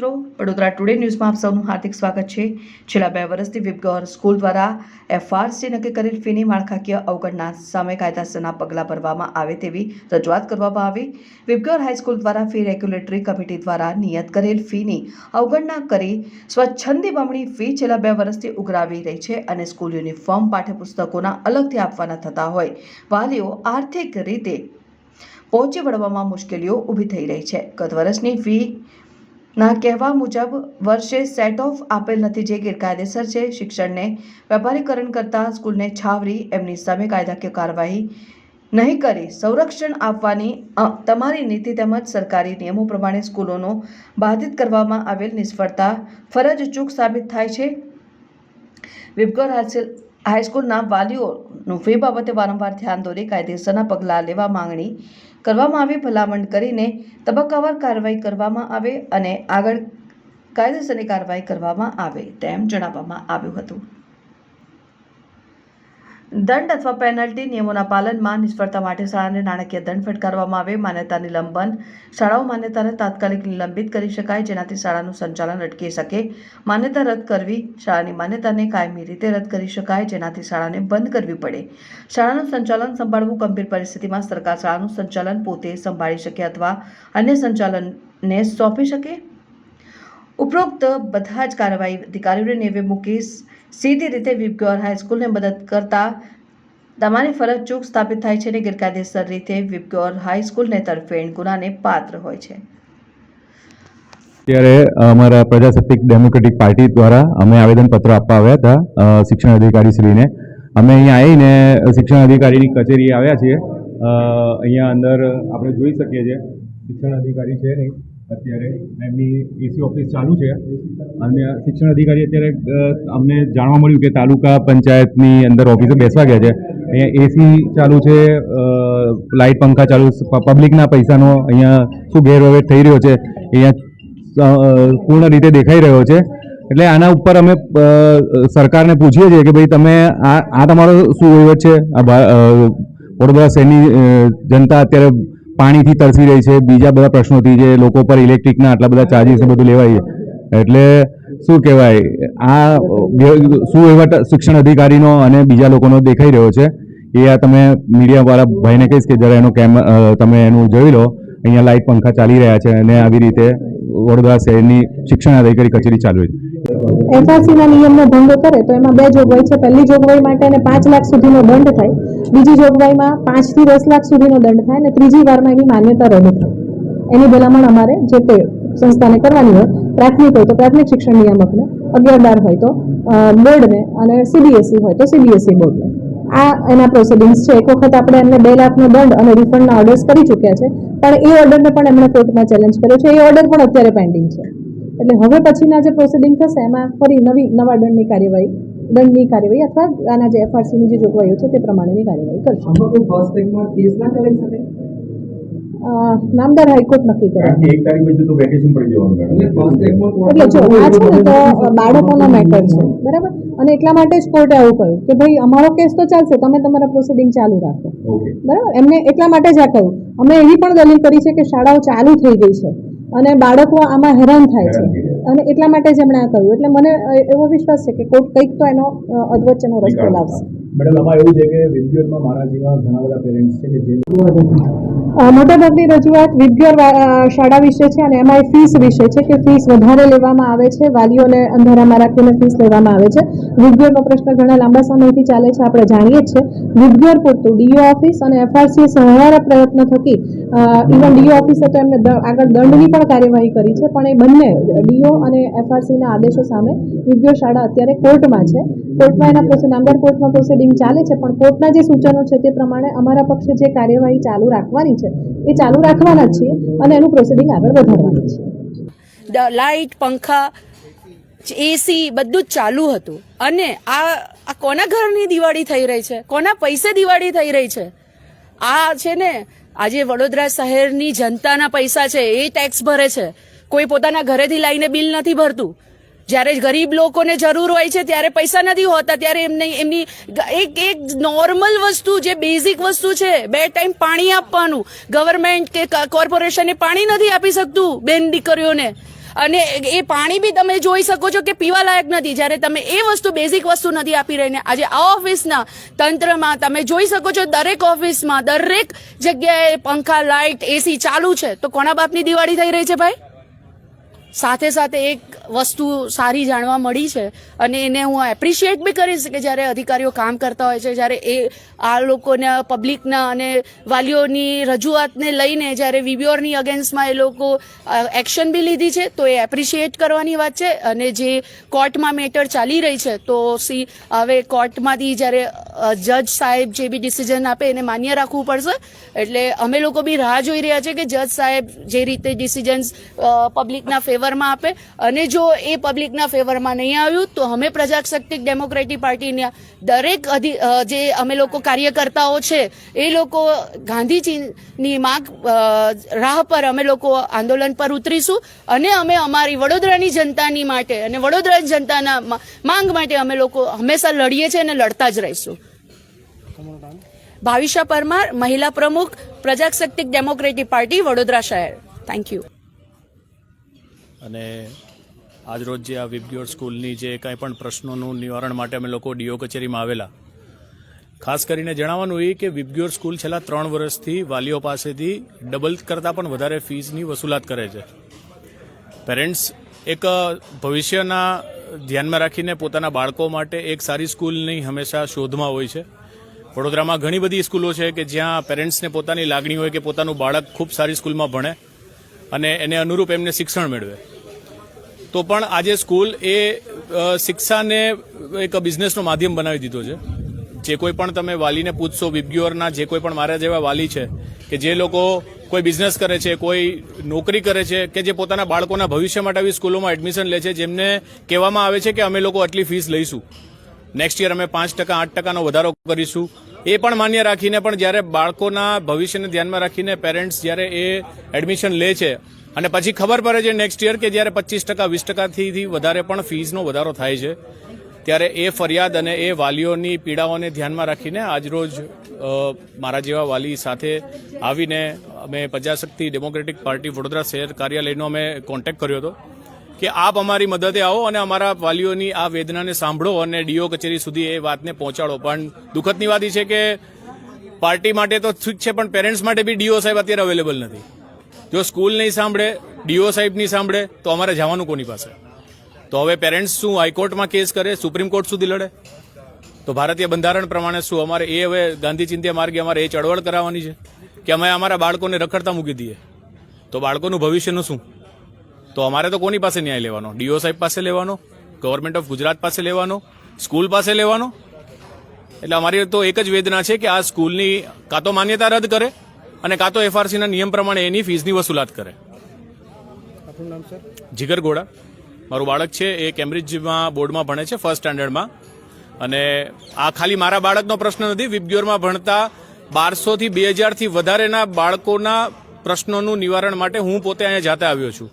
મિત્રો, વડોદરા ટુડે ન્યૂઝમાં આપ સૌનું હાર્દિક સ્વાગત છે. છેલ્લા બે વર્ષથી વિપગોર સ્કૂલ દ્વારા એફઆરસી નક્કી કરેલ ફીની માળખાકીય અવગણના સામે કાયદાસરના પગલાં ભરવામાં આવે તેવી રજૂઆત કરવામાં આવી. વિપગોર હાઈસ્કૂલ દ્વારા ફી રેગ્યુલેટરી કમિટી દ્વારા નિયત કરેલ ફીની અવગણના કરી સ્વચ્છંદી બમણી ફી છેલ્લા બે વર્ષથી ઉઘરાવી રહી છે અને સ્કૂલ યુનિફોર્મ પાઠ્યપુસ્તકોના અલગથી આપવાના થતા હોય. વાલીઓ આર્થિક રીતે પહોંચી વળવામાં મુશ્કેલીઓ ઊભી થઈ રહી છે. ગત વર્ષની ફી ના કહેવા મુજબ, વર્ષે સેટ ઓફ આપેલ નથી જે ગેરકાયદેસર છે. શિક્ષણને વેપારીકરણ કરતા સ્કૂલને છાવરી, એમની સામે કાયદાકીય કાર્યવાહી નહીં કરી. સંરક્ષણ આપવાની તમારી નીતિ તેમજ સરકારી નિયમો પ્રમાણે સ્કૂલોનો બાધિત કરવામાં આવેલ નિષ્ફળતા ફરજ ચૂક સાબિત થાય છે. વિપગર હાઈસ્કૂલ હાઈસ્કૂલના વાલીઓનું ફી બાબતે વારંવાર ધ્યાન દોરી કાયદેસરના પગલાં લેવા માંગણી કરવામાં આવી. ભલામણ કરીને તબક્કાવાર કાર્યવાહી કરવામાં આવે અને આગળ કાયદેસરની કાર્યવાહી કરવામાં આવે તેમ જણાવવામાં આવ્યું હતું. દંડ અથવા પેનલ્ટી નિયમોના પાલનમાં નિષ્ફળતા માટે શાળાને નાણાકીય દંડ ફટકારવામાં આવે. માન્યતા નિલંબન શાળાઓ માન્યતાને તાત્કાલિક નિલંબિત કરી શકાય, જેનાથી શાળાનું સંચાલન અટકી શકે. માન્યતા રદ કરવી શાળાની માન્યતાને કાયમી રીતે રદ કરી શકાય, જેનાથી શાળાને બંધ કરવી પડે. શાળાનું સંચાલન સંભાળવું ગંભીર પરિસ્થિતિમાં સરકાર શાળાનું સંચાલન પોતે સંભાળી શકે અથવા અન્ય સંચાલનને સોંપી શકે? ઉપરોક્ત બધા જ કાર્યવાહી અધિકારીઓને નેવે મૂકી સીધી રીતે વિપગ્યોર હાઈસ્કૂલને મદદ કરતા તમારી ફરજ ચૂક સ્થાપિત થાય છે અને ગેરકાયદેસર રીતે વિપગ્યોર હાઈસ્કૂલને તરફેણ ગુનાને પાત્ર હોય છે. ત્યારે અમારા પ્રજાસત્તાક ડેમોક્રેટિક પાર્ટી દ્વારા અમે આવેદનપત્ર આપવા આવ્યા હતા શિક્ષણ અધિકારી શ્રીને અમે અહીંયા આવીને શિક્ષણ અધિકારીની કચેરી આવ્યા છીએ. અહીંયા અંદર આપણે જોઈ શકીએ છીએ, શિક્ષણ અધિકારી છે નહીં. અત્યારે એમની એસી ઓફિસ ચાલુ છે અને શિક્ષણ અધિકારી અત્યારે અમને જાણવા મળ્યું કે તાલુકા પંચાયતની અંદર ઓફિસે બેસવા ગયા છે. અહીંયા એસી ચાલુ છે લાઇટ પંખા ચાલુ પબ્લિકના પૈસાનો અહીંયા શું ગેરવ્યવહાર થઈ રહ્યો છે, અહીંયા પૂર્ણ રીતે દેખાઈ રહ્યો છે. એટલે આના ઉપર અમે સરકારને પૂછીએ છીએ કે ભાઈ તમે આ આ તમારો શું વહીવટ છે? આ વડોદરા શહેરની જનતા અત્યારે પાણીથી તરસી રહી છે, બીજા બધા પ્રશ્નોથી જે લોકો પર ઇલેક્ટ્રિકના આટલા બધા ચાર્જીસ બધું લેવાય છે. એટલે શું કહેવાય, આ શું સુવહીવટ શિક્ષણ અધિકારીનો અને બીજા લોકોનો દેખાઈ રહ્યો છે? એ આ તમે મીડિયાવાળા ભાઈને કહીશ કે જરા એનો કેમ તમે એનું જોઈ લો. અહીંયા લાઇટ પંખા ચાલી રહ્યા છે અને આવી રીતે વડોદરા શહેરની શિક્ષણ અધિકારી કચેરી ચાલુ છે. એફઆરસીના નિયમનો ભંગ કરે તો એમાં બે જોગવાઈ છે. પહેલી જોગવાઈ માટે એને પાંચ લાખ સુધીનો દંડ થાય. બીજી જોગવાઈમાં પાંચથી દસ લાખ સુધીનો દંડ થાય અને ત્રીજી વારમાં એની માન્યતા રદ થાય એની ભલામણ અમારે જે તે સંસ્થાને કરવાની હોય, પ્રાથમિક હોય તો પ્રાથમિક શિક્ષણ નિયામકને અગિયાર બાર હોય તો બોર્ડને અને સીબીએસઈ હોય તો સીબીએસઈ બોર્ડને. આ એના પ્રોસિડિંગ્સ છે. એક વખત આપણે એમને બે લાખનો દંડ અને રિફંડના ઓર્ડર્સ કરી ચૂક્યા છે. પણ એ ઓર્ડરને પણ એમણે કોર્ટમાં ચેલેન્જ કર્યો છે. એ ઓર્ડર પણ અત્યારે પેન્ડિંગ છે. એટલે હવે પછીના જે પ્રોસિડિંગ થશે એમાં ફરી નવી નવા દંડની કાર્યવાહી દંડની કાર્યવાહી અથવા આના જે એફઆરસીની જે જોગવાઈઓ છે તે પ્રમાણેની કાર્યવાહી કરશે. નામદાર હાઈકોર્ટ નક્કી કરે. કારણ કે એક તારીખ પછી તો વેકેશન પડી જવાનું એટલે મેડમ ફર્સ્ટ ટેકમાં એટલે જો આ છે ને તો બાળકોનો મેટર છે બરાબર? અને એટલા માટે જ કોર્ટે આવું કહ્યું કે ભાઈ અમારો કેસ તો ચાલશે તમે તમારા પ્રોસિડિંગ ચાલુ રાખો. બરાબર? એમને એટલા માટે જ આ કહ્યું. અમે એવી પણ દલીલ કરી છે કે શાળાઓ ચાલુ થઈ ગઈ છે. અને બાળકો આમાં હેરાન થાય છે. અને એટલા માટે જ એમણે આ કહ્યું એટલે મને એવો વિશ્વાસ છે કે કોર્ટ કંઈક તો એનો અધવચ્ચેનો રસ્તો લાવશે. મેડમ, આમાં એવું છે કે વિદ્યુતમાં મારા જેવા ઘણા બધા પેરેન્ટ્સ છે કે જે મોટાભાગની રજૂઆત વિદ્યોર શાળા વિશે છે અને એમાં ફીસ વિશે છે કે ફીસ વધારે લેવામાં આવે છે, વાલીઓને અંધારામાં રાખીને ફીસ લેવામાં આવે છે. વિદ્યોરનો પ્રશ્ન ઘણા લાંબા સમયથી ચાલે છે, આપણે જાણીએ જ છે વિદ્યોર પૂરતું ડીઓ ઓફિસ અને એફઆરસી સહારા પ્રયત્ન થકી ઇવન ડીઓ ઓફિસે તો એમને આગળ દંડની પણ કાર્યવાહી કરી છે, પણ એ બંને ડીઓ અને એફઆરસીના આદેશો સામે વિદ્યોર શાળા અત્યારે કોર્ટમાં છે. કોર્ટમાં એના પ્રોસે નામદાર કોર્ટમાં પ્રોસિડિંગ ચાલે છે, પણ કોર્ટના જે સૂચનો છે તે પ્રમાણે અમારા પક્ષે જે કાર્યવાહી ચાલુ રાખવાની છે, એ ચાલુ રાખવાના છીએ અને એનું પ્રોસિડિંગ આગળ વધારવાનું છે. લાઇટ પંખા એસી બધું જ ચાલુ હતું. અને આ આ કોના ઘરની દિવાળી થઈ રહી છે? કોના પૈસે દિવાળી થઈ રહી છે? આ છે ને, આજે વડોદરા શહેરની જનતાના પૈસા છે, એ ટેક્સ ભરે છે. કોઈ પોતાના ઘરેથી લઈને બિલ નથી ભરતું. જ્યારે ગરીબ લોકોને જરૂર હોય છે, ત્યારે પૈસા નથી હોતા, ત્યારે એમને એમની એક એક નોર્મલ વસ્તુ, જે બેઝિક વસ્તુ છે, બે ટાઈમ પાણી આપવાનું. ગવર્મેન્ટ કે કોર્પોરેશને પાણી નથી આપી શકતું બેન દીકરીઓને. અને એ પાણી બી તમે જોઈ શકો છો કે પીવા લાયક નથી. જ્યારે તમે એ વસ્તુ, બેઝિક વસ્તુ નથી આપી રહીને, આજે આ ઓફિસના તંત્રમાં તમે જોઈ શકો છો, દરેક ઓફિસમાં દરેક જગ્યાએ પંખા લાઇટ એસી ચાલુ છે. તો કોના બાપની દિવાળી થઈ રહી છે ભાઈ? સાથે સાથે એક વસ્તુ સારી જાણવા મળી છે અને એને હું એપ્રિશિએટ બી કરીશ કે જ્યારે અધિકારીઓ કામ કરતા હોય છે, જ્યારે એ આ લોકોના પબ્લિકના અને વાલીઓની રજૂઆતને લઈને જ્યારે વીબીઓરની અગેન્સ્ટમાં એ લોકો એક્શન બી લીધી છે, તો એ એપ્રિશિએટ કરવાની વાત છે અને જે કોર્ટમાં મેટર ચાલી રહી છે, તો સી, હવે કોર્ટમાંથી જ્યારે જજ સાહેબ જે બી ડિસિઝન આપે એને માન્ય રાખવું પડશે. એટલે અમે લોકો બી રાહ જોઈ રહ્યા છે કે જજ સાહેબ જે રીતે ડિસિઝન્સ પબ્લિકના ફેવરમાં આપે. અને જો એ પબ્લિકના ફેવરમાં નહીં આવ્યું, તો અમે પ્રજાશક્તિક ડેમોક્રેટિક પાર્ટીના દરેક અધિ જે અમે લોકો કાર્યકર્તાઓ છે, એ લોકો ગાંધીજીની માંગ રાહ પર અમે લોકો આંદોલન પર ઉતરીશું. અને અમે અમારી વડોદરાની જનતાની માટે અને વડોદરા જનતાના માંગ માટે અમે લોકો હંમેશા લડીએ છીએ અને લડતા જ રહીશું. ભાવિશા પરમાર, મહિલા પ્રમુખ પ્રજાશક્તિક ડેમોક્રેટિક પાર્ટી, વડોદરા શહેર. થેન્ક યુ અને આજરોજ જે આ વિબ્યોર સ્કૂલની જે કાંઈ પણ પ્રશ્નોનું નિવારણ માટે અમે લોકો ડીઓ કચેરીમાં આવેલા. ખાસ કરીને જણાવવાનું એ કે વિબ્યોર સ્કૂલ છેલ્લા ત્રણ વર્ષથી વાલીઓ પાસેથી ડબલ કરતાં પણ વધારે ફીસની વસૂલાત કરે છે. પેરેન્ટ્સ એક ભવિષ્યના ધ્યાનમાં રાખીને પોતાના બાળકો માટે એક સારી સ્કૂલની હંમેશા શોધમાં હોય છે. વડોદરામાં ઘણી બધી સ્કૂલો છે કે જ્યાં પેરેન્ટ્સને પોતાની લાગણી હોય કે પોતાનું બાળક ખૂબ સારી સ્કૂલમાં ભણે. અને એને અનુરૂપ એમને શિક્ષણ મેળવે. તો પણ આજે સ્કૂલ એ શિક્ષાને એક બિઝનેસનો માધ્યમ બનાવી દીધો છે. જે કોઈ પણ તમે વાલીને પૂછશો, વિબ્યુઅરના જે કોઈ પણ મારા જેવા વાલી છે, કે જે લોકો કોઈ બિઝનેસ કરે છે, કોઈ નોકરી કરે છે, કે જે પોતાના બાળકોના ભવિષ્ય માટે આવી સ્કૂલોમાં એડમિશન લે છે, જેમને કહેવામાં આવે છે કે અમે લોકો આટલી ફીસ લઈશું. નેક્સ્ટ યર અમે પાંચ ટકા, આઠ ટકાનો વધારો કરીશું. એ પણ માન્ય રાખીને પણ જ્યારે બાળકોના ભવિષ્યને ધ્યાનમાં રાખીને પેરેન્ટ્સ જ્યારે એ એડમિશન લે છે અને પછી ખબર પડે છે નેક્સ્ટ યર કે જ્યારે પચીસ ટકા, વીસ ટકાથી વધારે પણ ફીઝનો વધારો થાય છે, ત્યારે એ ફરિયાદ અને એ વાલીઓની પીડાઓને ધ્યાનમાં રાખીને આજરોજ મારા જેવા વાલી સાથે આવીને અમે પ્રજાશક્તિ ડેમોક્રેટિક પાર્ટી વડોદરા શહેર કાર્યાલયનો અમે કોન્ટેક્ટ કર્યો હતો. કે આપ અમારી મદદે આવો અને અમારા વાલીઓની આ વેદનાને સાંભળો અને ડીઓ કચેરી સુધી એ વાતને પહોંચાડો. પણ દુઃખદની વાત એ છે કે પાર્ટી માટે તો ઠીક છે, પણ પેરેન્ટ્સ માટે બી ડીઓ સાહેબ અત્યારે અવેલેબલ નથી. જો સ્કૂલ નહીં સાંભળે, ડીઓ સાહેબ નહીં સાંભળે, તો અમારે જવાનું કોની પાસે? તો હવે પેરેન્ટ્સ શું હાઈકોર્ટમાં કેસ કરે, સુપ્રીમ કોર્ટ સુધી લડે? તો ભારતીય બંધારણ પ્રમાણે શું? અમારે એ હવે ગાંધી ચિંત્યા માર્ગે અમારે એ ચળવળ કરાવવાની છે કે અમે અમારા બાળકોને રખડતા મૂકી દઈએ? તો બાળકોનું ભવિષ્યનું શું? તો અમારે તો કોની પાસે ન્યાય લેવાનો? ડીઓ સાહેબ પાસે લેવાનો? ગવર્મેન્ટ ઓફ ગુજરાત પાસે લેવાનો? સ્કૂલ પાસે લેવાનો? એટલે અમારી તો એક જ વેદના છે કે આ સ્કૂલની કાં તો માન્યતા રદ કરે અને કાં તો એફઆરસીના નિયમ પ્રમાણે એની ફીસની વસૂલાત કરે. જીગર ગોડા. મારું બાળક છે એ કેમ્બ્રિજમાં બોર્ડમાં ભણે છે ફર્સ્ટ સ્ટાન્ડર્ડમાં અને આ ખાલી મારા બાળકનો પ્રશ્ન નથી વિબ્યોરમાં ભણતા બારસોથી બે હજારથી વધારેના બાળકોના પ્રશ્નોનું નિવારણ માટે હું પોતે અહીંયા જાતે આવ્યો છું.